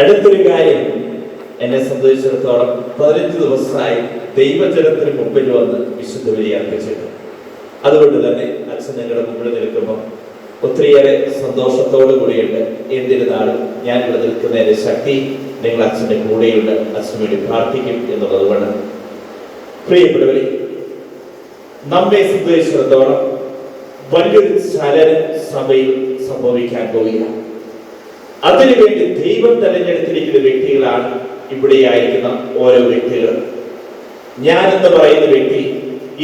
അടുത്തൊരു കാര്യം എന്നെ സംബന്ധിച്ചിടത്തോളം പതിനഞ്ച് ദിവസമായി ദൈവജനത്തിന് മുമ്പിൽ വന്ന് വിശുദ്ധ ബലി അർപ്പിച്ചിട്ട് അതുകൊണ്ട് തന്നെ അച്ഛൻ നിങ്ങളുടെ മുമ്പിൽ നിൽക്കുമ്പോൾ ഒത്തിരിയേറെ സന്തോഷത്തോടു കൂടിയുണ്ട്. എന്നിരുന്നാലും ഞാൻ ഇവിടെ നിൽക്കുന്നതിന്റെ ശക്തി നിങ്ങൾ അച്ഛന്റെ കൂടെയുണ്ട്. അച്ഛന് വേണ്ടി പ്രാർത്ഥിക്കും എന്നുള്ളത് കൊണ്ട്. പ്രിയപ്പെട്ടവരെ നമ്മെ സംബന്ധിച്ചിടത്തോളം വലിയൊരു ചലനം സഭയിൽ സംഭവിക്കാൻ പോവുകയാണ്. അതിനുവേണ്ടി ദൈവം തെരഞ്ഞെടുത്തിരിക്കുന്ന വ്യക്തികളാണ് ഇവിടെ ആയിരിക്കുന്ന ഓരോ വ്യക്തികൾ ഞാൻ എന്ന് പറയുന്ന വ്യക്തി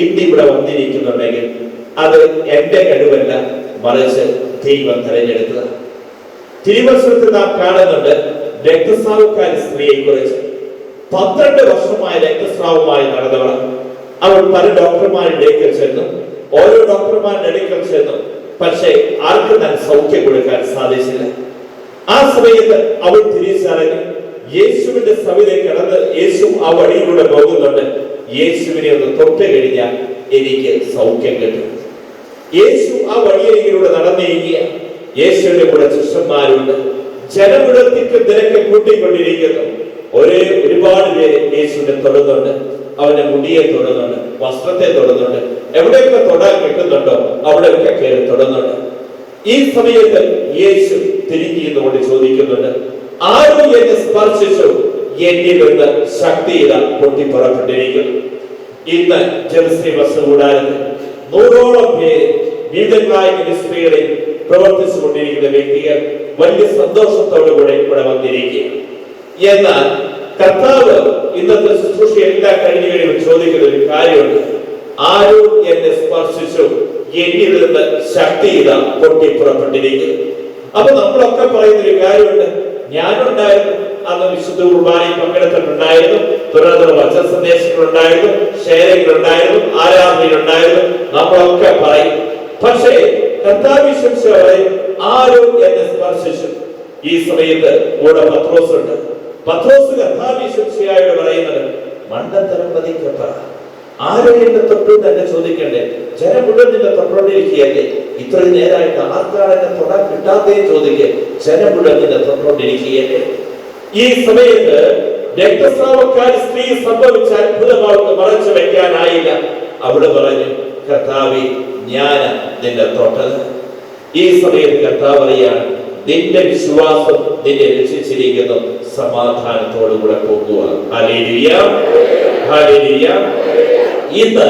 ഇന്ന് ഇവിടെ വന്നിരിക്കുന്നുണ്ടെങ്കിൽ അത് എന്റെ കഴിവല്ല മറിച്ച് ദൈവം തെരഞ്ഞെടുത്തത്. തിരുവശത്ത് നാം കാണുന്നുണ്ട് രക്തസ്രാവക്കാരി സ്ത്രീയെ കുറിച്ച് പന്ത്രണ്ട് വർഷമായ രക്തസ്രാവമായി നടന്നവർ അവൾ പല ഡോക്ടർമാരുടെ അടുക്കൽ ചെന്നു. ഓരോ ഡോക്ടർമാരുടെ അടുക്കൽ ചെന്നു. പക്ഷേ ആർക്കും തന്നെ സൗഖ്യം കൊടുക്കാൻ സാധിച്ചില്ല. ആ സമയത്ത് അവൻ തിരിച്ചറിഞ്ഞു യേശുവിന്റെ സവിധെ കിടന്ന് യേശു ആ വഴിയിലൂടെ പോകുന്നുണ്ട് യേശുവിനെ ഒന്ന് തൊട്ട് കഴിഞ്ഞാൽ എനിക്ക് സൗഖ്യം കിട്ടും. യേശു ആ വഴിയിലൂടെ നടന്നിരിക്കുക യേശുവിന്റെ കൂടെ ശിഷ്യന്മാരുണ്ട്. ജനങ്ങളുടെ തിക്ക് തിരക്ക് കൂട്ടിക്കൊണ്ടിരിക്കുന്നു. ഒരേ ഒരുപാട് പേര് യേശുവിനെ തൊടുന്നുണ്ട്. അവന്റെ മുടിയെ തൊടുന്നുണ്ട് വസ്ത്രത്തെ തൊടുന്നുണ്ട്. എവിടെയൊക്കെ തൊടാൻ കിട്ടുന്നുണ്ടോ അവിടെയൊക്കെ കയറി തൊടുന്നുണ്ട്. ഈ സമയത്ത് യേശു തിരിഞ്ഞുകൊണ്ട് ചോദിക്കുന്നുണ്ട് ആരും എന്നെ സ്പർശിച്ചു? എന്നിൽ നിന്ന് ശക്തി പൊട്ടി പൊട്ടിപ്പുറപ്പെട്ടിരിക്കുന്നു ഇന്ന് ജനശ്രീ ബസ് കൂടാതെ നൂറോളം പേര് വിവിധങ്ങളായ മിനിസ്ട്രികളിൽ പ്രവർത്തിച്ചു കൊണ്ടിരിക്കുന്ന വ്യക്തികൾ വലിയ സന്തോഷത്തോടു കൂടെ ഇവിടെ വന്നിരിക്കുക എന്നാൽ കർത്താവ് ഇന്നത്തെ ശുശ്രൂഷ എല്ലാ കഴിഞ്ഞു ചോദിക്കുന്ന ഒരു കാര്യമുണ്ട്. ആരും എന്നെ സ്പർശിച്ചു? എന്നിൽ നിന്ന് ശക്തി പൊട്ടി പൊട്ടിപ്പുറപ്പെട്ടിരിക്കുന്നു അപ്പൊ നമ്മളൊക്കെ പറയുന്ന ഒരു കാര്യമുണ്ട്. ഞാനുണ്ടായിരുന്നു. അന്ന് വിശുദ്ധ കുർബാനയിൽ പങ്കെടുത്തിട്ടുണ്ടായിരുന്നു. തുടർന്നുള്ള വചന സന്ദേശങ്ങളുണ്ടായിരുന്നു ഉണ്ടായിരുന്നു ആരാധനയിലുണ്ടായിരുന്നു. നമ്മളൊക്കെ പറയും. പക്ഷേ കർത്താവിശ്വസിച്ചവരെ ആരും എന്നെ സ്പർശിച്ചു. ഈ സമയത്ത് കൂടെ പത്രോസ് ഉണ്ട് പത്രോസ് കർത്താവിശ്വസിയായോട് പറയുന്നത് മണ്ടത്തരം പതിക്കപ്പ. ആരും എന്നെ തൊട്ടു തന്നെ ചോദിക്കണ്ടേ? ജനം മുഴുവൻ നിന്നെ തൊട്ടോണ്ടിരിക്കുകയല്ലേ ഇത്രയും നേരമായിട്ട് ആർക്കാണ് എന്നെ തൊടാൻ കിട്ടാത്തേ ചോദിക്കുക ജനം മുഴുവൻ ഈ സമയത്ത് രക്തസ്രാവക്കാരി സ്ത്രീ സംഭവിച്ച അത്ഭുതം അവർക്ക് മറച്ചു വെക്കാനായില്ല. അവിടെ പറഞ്ഞു കർത്താവെ ഞാൻ നിന്നെ തൊട്ടത് ഈ സമയത്ത് കർത്താവ് പറയാണ് നിന്റെ വിശ്വാസം നിന്നെ രക്ഷിച്ചിരിക്കുന്നു. സമാധാനത്തോടു കൂടെ പോകുക ഇന്ന്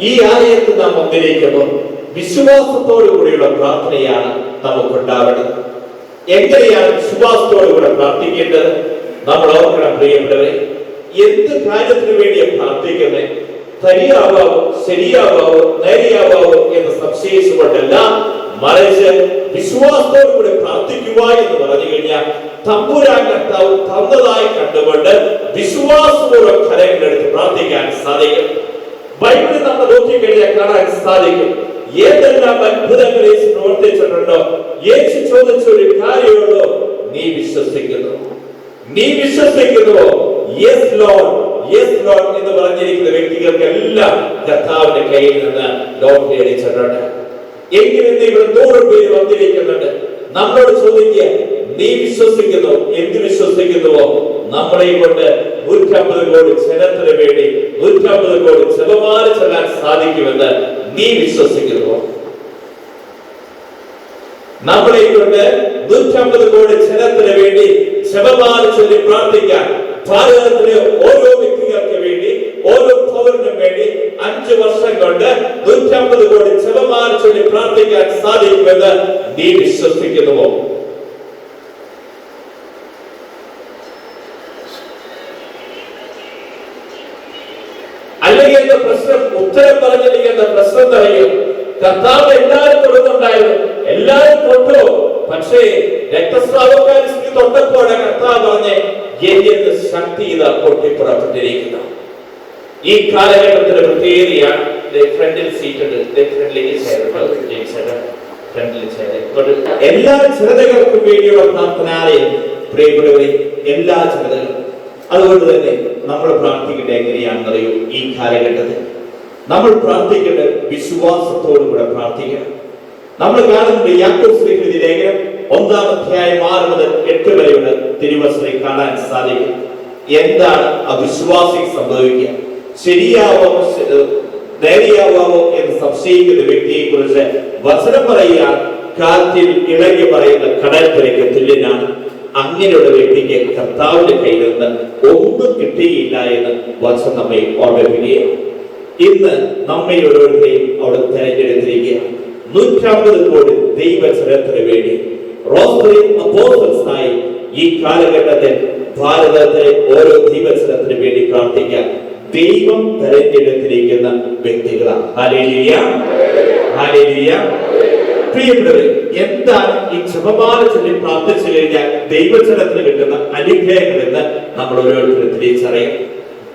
ഈ ആലയത്തിൽ നാം വന്നിരിക്കുമ്പോൾ വിശ്വാസത്തോടു കൂടിയുള്ള പ്രാർത്ഥനയാണ് നമുക്കുണ്ടാവേണ്ടത് എങ്ങനെയാണ് വിശ്വാസത്തോടു കൂടെ പ്രാർത്ഥിക്കേണ്ടത്? നമ്മൾ ഓർക്കണം പ്രിയപ്പെട്ടവരെ എന്ത് കാര്യത്തിന് വേണ്ടിയാ പ്രാർത്ഥിക്കുന്നത് ശരിയാവോ ശരിയാവാവോ നേരെയാവാവോ എന്ന് സംശയിച്ചുകൊണ്ടല്ല മറിച്ച് വിശ്വാസത്തോടു കൂടെ പ്രാർത്ഥിക്കുക എന്ന് പറഞ്ഞു കഴിഞ്ഞാൽ തമ്പുരാൻ കർത്താവ് തന്നതായി കണ്ടുകൊണ്ട് വിശ്വാസപൂർവം കരങ്ങളെടുത്ത് പ്രാർത്ഥിക്കാൻ സാധിക്കും. ബൈബിളിൽ നമ്മൾ നോക്കിക്കഴിഞ്ഞാൽ കാണാൻ സാധിക്കും. ഏതെല്ലാം അത്ഭുതങ്ങൾ യേശു പ്രവർത്തിച്ചിട്ടുണ്ടോ യേശു ചോദിച്ച ഒരു കാര്യമുള്ളൂ നീ വിശ്വസിക്കുന്നു. നീ വിശ്വസിക്കുന്നുവോ? യെസ് ലോഡ് യെസ് ലോഡ് എന്ന് പറഞ്ഞിരിക്കുന്ന വ്യക്തികൾക്കെല്ലാം കർത്താവിന്റെ കയ്യിൽ നിന്ന് ലോട്ടറി അടിച്ചിട്ടുണ്ട്. എങ്കിലും ഇവിടെ നൂറ് പേര് വന്നിരിക്കുന്നുണ്ട്. നമ്മളോട് ചോദിക്കുക നീ വിശ്വസിക്കുന്നു? എന്ത് വിശ്വസിക്കുന്നുവോ? നമ്മളെ കൊണ്ട് നൂറ്റമ്പത് കോടി ജനത്തിന് വേണ്ടി നൂറ്റമ്പത് കോടി ജപമാല ചെല്ലാൻ സാധിക്കുമെന്ന് നീ വിശ്വസിക്കുന്നുവോ നമ്മളെ കൊണ്ട് നൂറ്റമ്പത് കോടി ജനത്തിന് വേണ്ടി ജപമാല ചൊല്ലി പ്രാർത്ഥിക്കാൻ ഭാരതത്തിലെ ഓരോ വ്യക്തികൾക്ക് വേണ്ടി ഓരോ പൗരനും വേണ്ടി അഞ്ചു വർഷം കൊണ്ട് നൂറ്റമ്പത് കോടി ജപമാല ചൊല്ലി പ്രാർത്ഥിക്കാൻ സാധിക്കുമെന്ന് നീ വിശ്വസിക്കുന്നുവോ അല്ലെങ്കിൽ എന്റെ പ്രശ്നം ഉത്തരം എന്റെ പ്രശ്നം അറിയും കർത്താവ് എല്ലാവരും തൊടുന്നുണ്ടായിരുന്നു എല്ലാവരും തൊട്ടു. പക്ഷേ രക്തസ്രാവക്കാരി സ്ത്രീ കർത്താവ് പറഞ്ഞ് എന്റെ ശക്തി ഇത് പൊട്ടിപ്പുറപ്പെട്ടിരിക്കുന്നു. ഈ കാലഘട്ടത്തിന്റെ പ്രത്യേകതയാണ് അതുകൊണ്ട് തന്നെ നമ്മൾ പ്രാർത്ഥിക്കേണ്ട എങ്ങനെയാണെന്നറിയോ? ഈ കാലഘട്ടത്തിൽ. നമ്മൾ പ്രാർത്ഥിക്കേണ്ടത് വിശ്വാസത്തോടുകൂടെ പ്രാർത്ഥിക്കണം. നമ്മൾ കാണുന്നുണ്ട് യാക്കോബ് ശ്രീകൃതി ലേഖനം ഒന്നാം അധ്യായം ആറ് മുതൽ എട്ട് വരെയുള്ള തിരുവസനെ കാണാൻ സാധിക്കും. എന്താണ് അവിശ്വാസി സംഭവിക്കുക? ശരിയാവോ നേരെയാവാമോ എന്ന് സംശയിക്കുന്ന വ്യക്തിയെ കുറിച്ച് വചനം പറയുക കാറ്റിൽ ഇളകി പറയുന്ന കടൽപ്പരയ്ക്ക് തുല്യനാണ്. അങ്ങനെയുള്ള വ്യക്തിക്ക് കർത്താവിന്റെ കയ്യിൽ നിന്ന് ഒന്നും കിട്ടിയില്ല എന്ന് വചനം നമ്മെ ഓർമ്മിപ്പിക്കുകയാണ്. ഇന്ന് നമ്മെ ഓരോരുത്തരെയും അവിടെ തെരഞ്ഞെടുത്തിരിക്കുകയാണ്. നൂറ്റമ്പത് കോടി ദൈവചരത്തിന് വേണ്ടി അപ്പോസൽസായി ഈ കാലഘട്ടത്തിൽ ഭാരതത്തിലെ ഓരോ ദൈവചരത്തിന് വേണ്ടി പ്രാർത്ഥിക്കാൻ ദൈവം തെരഞ്ഞെടുത്തിരിക്കുന്ന വ്യക്തികളാണ്. എന്താണ് ഈ ജപമാല ചൊല്ലി പ്രാർത്ഥിച്ചു കഴിഞ്ഞാൽ ദൈവജനത്തിന് കിട്ടുന്ന അനുഗ്രഹങ്ങൾ എന്ന് നമ്മൾ ഓരോരുത്തരും തിരിച്ചറിയാം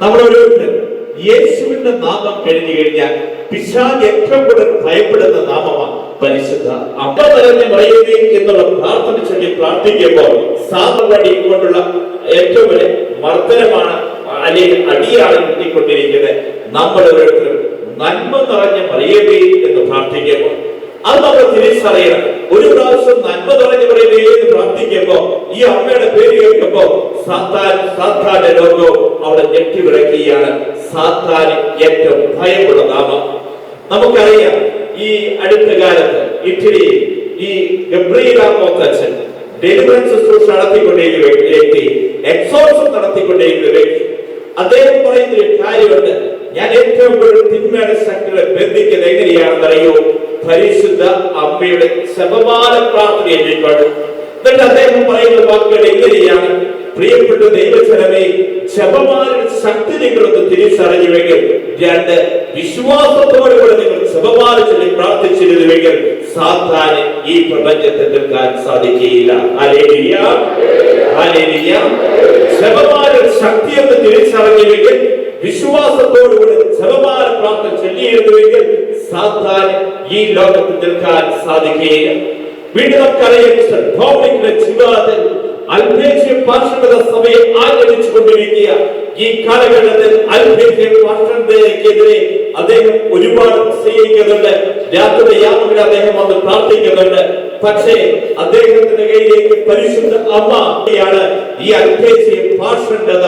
നമ്മൾ ഓരോരുത്തരും യേശുവിന്റെ നാമം കഴിഞ്ഞു കഴിഞ്ഞാൽ പിശാജ് ഏറ്റവും കൂടുതൽ ഭയപ്പെടുന്ന നാമമാണ് പരിശുദ്ധ അമ്മ തന്നെ മറിയമേ എന്നുള്ള പ്രാർത്ഥന ചൊല്ലി പ്രാർത്ഥിക്കുമ്പോൾ സാധവടി കൊണ്ടുള്ള ഏറ്റവും വലിയ മർദ്ദനമാണ് അല്ലെങ്കിൽ അടിയാണ് കിട്ടിക്കൊണ്ടിരിക്കുന്നത്. നമ്മൾ ഓരോരുത്തരും നന്മ നിറഞ്ഞ മറിയമേ എന്ന് പ്രാർത്ഥിക്കുമ്പോൾ. അത് നമ്മൾ തിരിച്ചറിയണം. ഒരു പ്രാവശ്യം നന്മ നിറഞ്ഞ മറിയമേ എന്ന് പ്രാർത്ഥിക്കുമ്പോൾ ഈ അമ്മയുടെ പേര് കേൾക്കുമ്പോ സാത്താൻ സാത്താന്റെ ലോകവും അവിടെ ഞെട്ടിവിളക്കുകയാണ് സാത്താന് ഏറ്റവും ഭയമുള്ള നാമം. നമുക്കറിയാം ഈ അടുത്ത കാലത്ത് ഇറ്റലിയിൽ ഈ ഗബ്രീലാമോത്തച്ഛൻ ഡെലിവറൻസ് ശുശ്രൂഷ നടത്തിക്കൊണ്ടിരിക്കുന്ന വ്യക്തി എക്സോർസം നടത്തിക്കൊണ്ടിരിക്കുന്ന വ്യക്തി അദ്ദേഹം പറയുന്ന ഒരു കാര്യമുണ്ട് ഞാൻ ഏറ്റവും കൂടുതൽ തിന്മയുടെ ശക്തികളെ ബന്ധിക്കുന്നത് എങ്ങനെയാണെന്ന് അറിയോ? പരിശുദ്ധ അമ്മയുടെ ശബമാല പ്രാർത്ഥനയിലേക്കാണ് എന്നിട്ട് അദ്ദേഹം പറയുന്ന വാക്കുകൾ എങ്ങനെയാണ്? പ്രിയപ്പെട്ട ദൈവജനമേ ശബമാലയുടെ ശക്തി നിങ്ങളൊന്ന് തിരിച്ചറിഞ്ഞുവെങ്കിൽ രണ്ട് വിശ്വാസത്തോടുകൂടെ നിങ്ങൾ ശബമാല ചൊല്ലി പ്രാർത്ഥിച്ചിരുന്നുവെങ്കിൽ സാത്താന് ഈ പ്രപഞ്ചത്തെ നിൽക്കാൻ സാധിക്കുകയില്ല. അലേലിയ അലേലിയ ശബമാലയുടെ ശക്തി എന്ന് തിരിച്ചറിഞ്ഞുവെങ്കിൽ വിശ്വാസത്തോടുകൂടി ശബമാര പ്രാർത്ഥന ചൊല്ലിയിരുന്നുവെങ്കിൽ സാത്താന് ഈ ലോകത്ത് നിൽക്കാൻ സാധിക്കുകയില്ല. വീണ്ടും നമുക്കറിയാം മിസ്റ്റർ ഡോമിനിക്കിന്റെ ജീവിതത്തിൽ അൽഭേഷ്യ പാർശ്വത സഭയെ ആചരിച്ചുകൊണ്ടിരിക്കുക ഈ കാലഘട്ടത്തിൽ അൽഭേഷ്യ പാർഷണതയ്ക്കെതിരെ അദ്ദേഹം ഒരുപാട് പ്രസംഗിക്കുന്നുണ്ട് രാത്രി യാമങ്ങളിൽ അദ്ദേഹം വന്ന് പ്രാർത്ഥിക്കുന്നുണ്ട്. പക്ഷേ അദ്ദേഹത്തിന്റെ കയ്യിലേക്ക് പരിശുദ്ധ അമ്മയാണ് ഈ അൽഭേഷ്യ പാർഷണത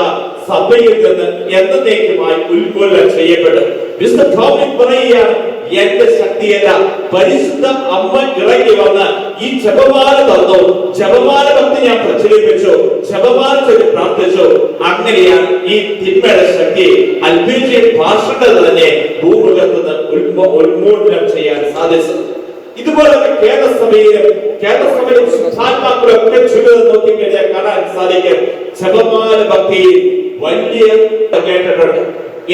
സഭയിൽ നിന്ന് എന്നേക്കുമായി ഉന്മൂലനം ചെയ്യപ്പെടും മിസ്റ്റർ ഡോമിനിക് പറയുകയാണ് എന്റെ ശക്തിയല്ല. പരിശുദ്ധ അമ്മ ഇറങ്ങി വന്ന് ഈ ജപമാല തന്നു. ജപമാല വന്ന് ഞാൻ പ്രചരിപ്പിച്ചു. ജപമാല ചൊല്ലി പ്രാർത്ഥിച്ചു. അങ്ങനെയാണ് ഈ തിന്മയുടെ ശക്തി. അൽബേജിയ ഭാഷകൾ തന്നെ ഭൂമുഖത്ത് ഉന്മൂലനം ചെയ്യാൻ സാധിച്ചത് ഇതുപോലെ കേരള സഭയിലും കേരള സഭയിലും ശുദ്ധാത്മാക്കളും ഒക്കെ ജീവിതം നോക്കിക്കഴിഞ്ഞാൽ കാണാൻ സാധിക്കും. ജപമാല ഭക്തി വലിയ കേട്ടിട്ടുണ്ട്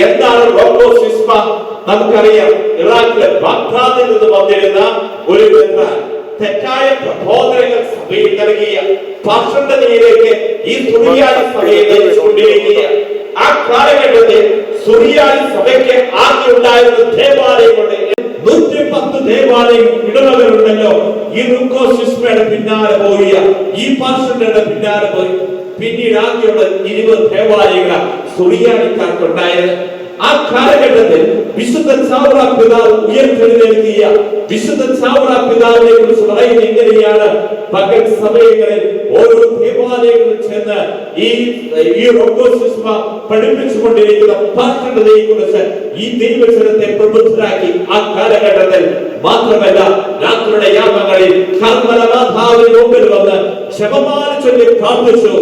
എന്താണ് റോബോസിസ്മ? നമുക്കറിയാം ഇറാഖിലെ ബാഗ്ദാദിൽ നിന്ന് വന്നിരുന്ന ഒരു മെത്രാൻ തെറ്റായ പ്രബോധനങ്ങൾ സഭയിൽ നൽകിയ പാർശ്വതയിലേക്ക് ഈ സുറിയാനി സഭയെ നയിച്ചുകൊണ്ടിരിക്കുക ആ കാലഘട്ടത്തിൽ സുറിയാനി സഭയ്ക്ക് ആദ്യം ഉണ്ടായിരുന്ന ദേവാലയമുണ്ട് നൂറ്റി പത്ത് ദേവാലയം ഇടവകളുണ്ടല്ലോ ഈ റുക്കോസിസ്മയുടെ പിന്നാലെ പോയ ഈ പാർശ്വയുടെ പിന്നാലെ പോയി. പിന്നീട് ആദ്യമുള്ള ഇരുപത് ദേവാലയങ്ങളാണ് സുറിയാനിക്കാർക്കുണ്ടായത്. ആ കാലഘട്ടത്തിൽ വിശുദ്ധ ചാവറ പിതാവ് ഉയർത്തെഴുന്നേൽക്കിയ വിശുദ്ധ ചാവറ പിതാവിനെ കുറിച്ച് പറയുന്നത് എങ്ങനെയാണ്? പകൽ സമയങ്ങളിൽ ഓരോ ദേവാലയങ്ങളിൽ ചെന്ന് ഈ ഈ റോഗോസിസ്മ പഠിപ്പിച്ചുകൊണ്ടിരിക്കുന്ന പാത്രതയെ കുറിച്ച് ഈ ദൈവചനത്തെ പ്രബുദ്ധരാക്കി ആ കാലഘട്ടത്തിൽ മാത്രമല്ല രാത്രിയുടെ യാമങ്ങളിൽ കർമ്മലമാതാവിന് മുമ്പിൽ വന്ന് ക്ഷമമാന ചൊല്ലി പ്രാർത്ഥിച്ചു.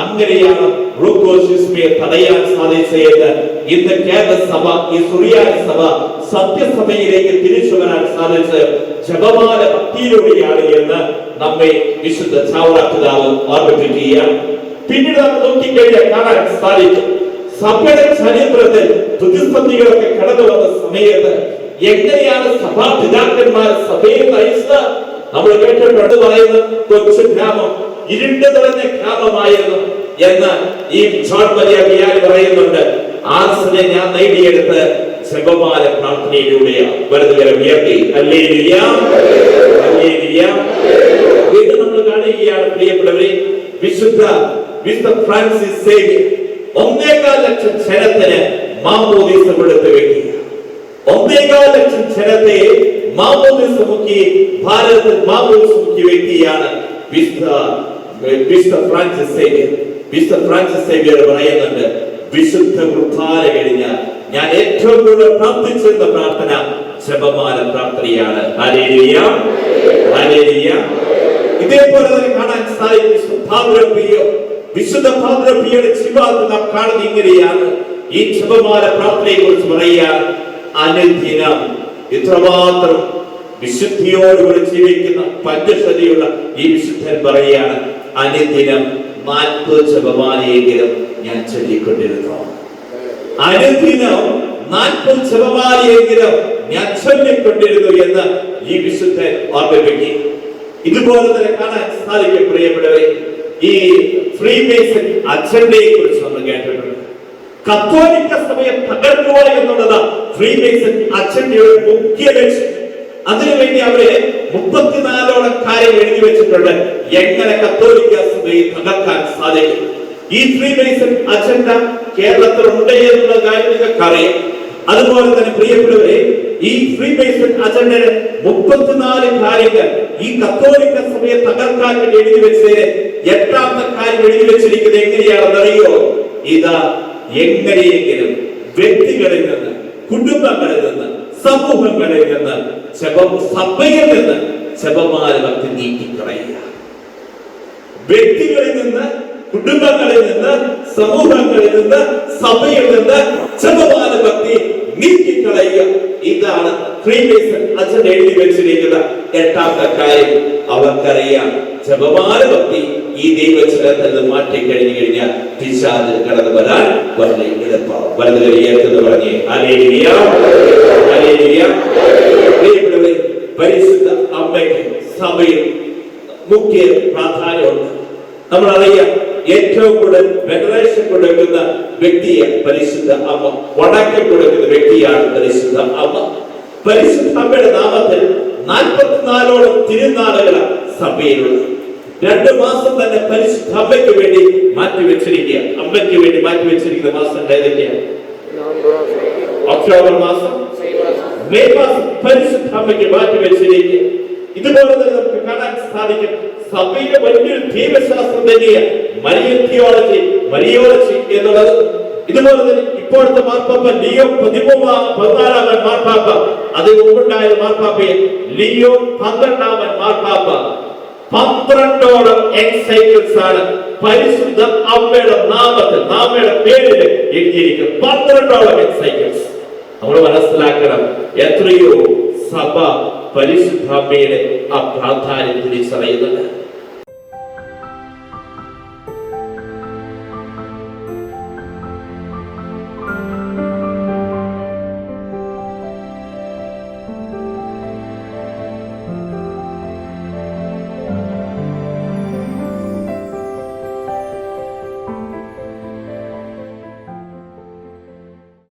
അങ്ങനെയാണ് റൂക്കോസിസ്മയെ തടയാൻ സാധിച്ചത്. ഇന്ന് കേരള സഭ ഈ സുറിയാനി സഭ സത്യസഭയിലേക്ക് തിരിച്ചു വരാൻ സാധിച്ച് ജപമാല ഭക്തിയിലൂടെയാണ് എന്ന് നമ്മെ വിശുദ്ധ ചാവറ പിതാവ് ഓർമ്മിപ്പിക്കുകയാണ്. പിന്നീട് നമ്മൾ നോക്കിക്കഴിഞ്ഞാൽ കാണാൻ സാധിക്കും. സഭയുടെ ചരിത്രത്തിൽ പ്രതിസന്ധികളൊക്കെ കടന്നു വന്ന സമയത്ത് എങ്ങനെയാണ് സഭാ പിതാക്കന്മാർ സഭയെ നയിച്ചത്? നമ്മൾ കേട്ടിട്ടുണ്ട് പറയുന്നത് കൊച്ചു ഗ്രാമം ഇരുണ്ട് നിറഞ്ഞ ഗ്രാമമായിരുന്നു എന്ന് ഈ ജോൺ വിയാരി പറയുന്നുണ്ട്. ആർസിനെ ഞാൻ നേടിയെടുത്ത് ശബമാല പ്രാർത്ഥനയിലൂടെയാണ്. വലതുകരം ഉയർത്തി. ഹല്ലേലൂയ ഹല്ലേലൂയ. വീണ്ടും നമ്മൾ കാണുകയാണ് പ്രിയപ്പെട്ടവരെ വിശുദ്ധ വിശുദ്ധ ഫ്രാൻസിസ് സേവ്യർ ഒന്നേകാൽ ലക്ഷം ജനത്തിന് മാമോദീസ എടുത്ത് വെക്കുക ഒന്നേകാൽ ലക്ഷം ജനത്തെ മാമോദിസ മുക്കി ഭാരതത്തിൽ മാമോദിസ മുക്കിയ വ്യക്തിയാണ് വിശുദ്ധ ഫ്രാൻസിസ് സേവിയർ. വിശുദ്ധ ഫ്രാൻസിസ് സേവിയർ പറയുന്നുണ്ട് വിശുദ്ധ കുർബാന കഴിഞ്ഞ ഞാൻ ഏറ്റവും കൂടുതൽ പ്രാർത്ഥിച്ചിരുന്ന പ്രാർത്ഥന ജപമാല പ്രാർത്ഥനയാണ്. ഇതേപോലെ തന്നെ കാണാൻ സാധിക്കും വിശുദ്ധ ഫാദറപ്പിയുടെ ജീവിതത്തിൽ നാം കാണുന്നത് ഇങ്ങനെയാണ്. ഈ ജപമാല പ്രാർത്ഥനയെ കുറിച്ച് പറയുക അനുദിനം ഇത്രമാത്രം വിശുദ്ധിയോടുകൂടി ജീവിക്കുന്ന പഞ്ചശതിയുള്ള ഈ വിശുദ്ധൻ പറയുകയാണ് അനുദിനം നാൽപ്പത് ജപമാലയെങ്കിലും ഞാൻ ചൊല്ലിക്കൊണ്ടിരുന്നു. അനുദിനം നാൽപ്പത് ജപമാലയെങ്കിലും ഞാൻ ചൊല്ലിക്കൊണ്ടിരുന്നു എന്ന് ഈ വിശുദ്ധൻ ഓർമ്മിപ്പിക്കും. ഇതുപോലെ തന്നെ കാണാൻ സാധിക്കും പ്രിയപ്പെട്ടവരെ ഈ ഫ്രീ മേസൺ അജണ്ടയെ കുറിച്ച് നമ്മൾ കേട്ടിട്ടുണ്ട്. കത്തോലിക്ക സഭയെ തകർക്കുക എന്നുള്ളത് ഫ്രീമേസൺ അച്ഛന്റെ ഒരു മുഖ്യ ലക്ഷ്യം. അതിനുവേണ്ടി അവർ മുപ്പത്തിനാലോളം കാര്യം എഴുതി വെച്ചിട്ടുണ്ട്. എങ്ങനെ കത്തോലിക്ക സഭയെ തകർക്കാൻ സാധിക്കും? ഈ ഫ്രീമേസൺ അജണ്ട കേരളത്തിൽ ഉണ്ട് എന്നുള്ള കാര്യം നിങ്ങൾക്ക് അറിയാം അതുപോലെ തന്നെ പ്രിയപ്പെട്ടവരെ ഈ ഫ്രീ മേസൺ അജണ്ടയുടെ മുപ്പത്തിനാല് കാര്യങ്ങൾ ഈ കത്തോലിക്ക സഭയെ തകർക്കാൻ വേണ്ടി എഴുതി വെച്ചതിന് എട്ടാമത്തെ കാര്യം എഴുതി വെച്ചിരിക്കുന്നത് എങ്ങനെയാണെന്ന് അറിയോ ഇതാ എങ്ങനെയെങ്കിലും വ്യക്തികളിൽ നിന്ന് കുടുംബങ്ങളിൽ നിന്ന് സമൂഹങ്ങളിൽ നിന്ന് സഭയിൽ നിന്ന് ശബമാല ഭക്തി നീക്കിക്കളയുക. വ്യക്തികളിൽ നിന്ന് കുടുംബങ്ങളിൽ നിന്ന് സമൂഹങ്ങളിൽ നിന്ന് സഭയിൽ നിന്ന് ജപമാല ഭക്തി നീക്കിക്കളയുക. ഇതാണ് ഫ്രീമേസൺ അച്ഛൻ എഴുതി വെച്ചിരിക്കുന്ന എട്ടാമത്തെ കാര്യം. അവർക്കറിയാം ജപമാല ഭക്തി ഈ ദൈവചനത്തിൽ നിന്ന് മാറ്റി കഴിഞ്ഞു കഴിഞ്ഞാൽ പിശാദ് കടന്നു വരാൻ വളരെ എളുപ്പമാവും വലത് അലേലിയ പ്രിയപ്പെട്ടവരെ പരിശുദ്ധ അമ്മയ്ക്ക് സഭയിൽ മുഖ്യ പ്രാധാന്യമുണ്ട്. നമ്മൾ അറിയാം ഏറ്റവും കൂടുതൽ വെനറേഷൻ കൊടുക്കുന്ന വ്യക്തിയെ പരിശുദ്ധ അമ്മ വടക്കം കൊടുക്കുന്ന വ്യക്തിയാണ് പരിശുദ്ധ അമ്മ. പരിശുദ്ധ അമ്മയുടെ നാമത്തിൽ നാൽപ്പത്തിനാലോളം തിരുനാളുകൾ സഭയിലുള്ളത്. രണ്ട് മാസം തന്നെ പരിശുദ്ധ അമ്മയ്ക്ക് വേണ്ടി മാറ്റി വെച്ചിരിക്കുക. അമ്മയ്ക്ക് വേണ്ടി മാറ്റി വെച്ചിരിക്കുന്ന മാസം ഏതൊക്കെയാണ് ഒക്ടോബർ മാസം. മെയ് മാസം പരിശുദ്ധ അമ്മയ്ക്ക് മാറ്റി വെച്ചിരിക്കുക. ഇതുപോലെ തന്നെ നമുക്ക് കാണാൻ സാധിക്കും. സഭയിലെ വലിയൊരു ദൈവശാസ്ത്രം തന്നെയാണ് മരിയ തിയോളജി മരിയോളജി എന്നുള്ളത്. ഇതുപോലെ തന്നെ ഇപ്പോഴത്തെ മാർപ്പാപ്പ ലിയോ പതിമൂന്നാം പതിനാലാമൻ മാർപ്പാപ്പ. അത് മുമ്പുണ്ടായ മാർപ്പാപ്പയെ ലിയോ പന്ത്രണ്ടാമൻ മാർപ്പാപ്പ. പന്ത്രണ്ടോളം എക്സൈക്കിൾസ് ആണ് പരിശുദ്ധ അമ്മയുടെ നാമത്തിൽ അമ്മയുടെ പേരിൽ എഴുതിയിരിക്കുന്നത്. പന്ത്രണ്ടോളം എക്സൈക്കിൾസ് നമ്മൾ മനസ്സിലാക്കണം എത്രയോ സഭ പരിശുദ്ധാമ്മയുടെ ആ പ്രാധാന്യം തിരിച്ചറിയുന്നുണ്ട്.